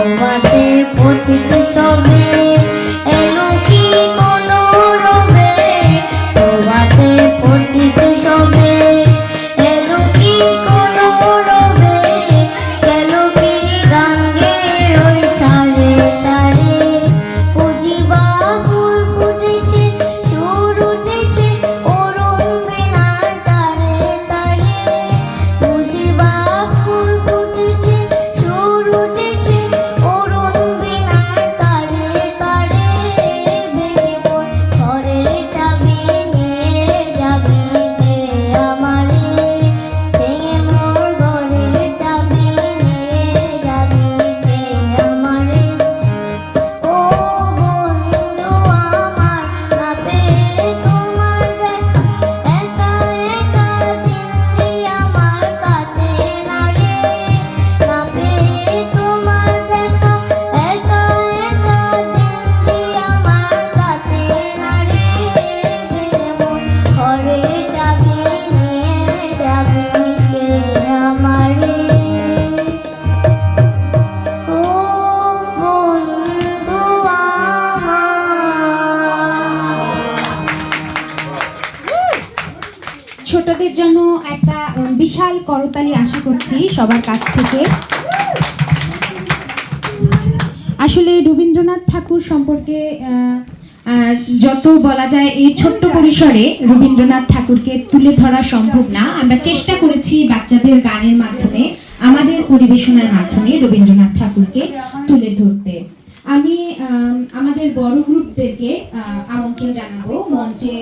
তোমাতে পথিক সবে ছোটদের জন্য একটা বিশাল করতালি আশা করছি সবার কাছ থেকে। আসলে রবীন্দ্রনাথ ঠাকুর সম্পর্কে যত বলা যায় এই ছোট্ট পরিসরে রবীন্দ্রনাথ ঠাকুরকে তুলে ধরা সম্ভব না। আমরা চেষ্টা করেছি বাচ্চাদের গানের মাধ্যমে, আমাদের পরিবেশনার মাধ্যমে রবীন্দ্রনাথ ঠাকুরকে তুলে ধরতে। আমি আমাদের বড় গ্রুপদেরকে আমন্ত্রণ জানাব মঞ্চে।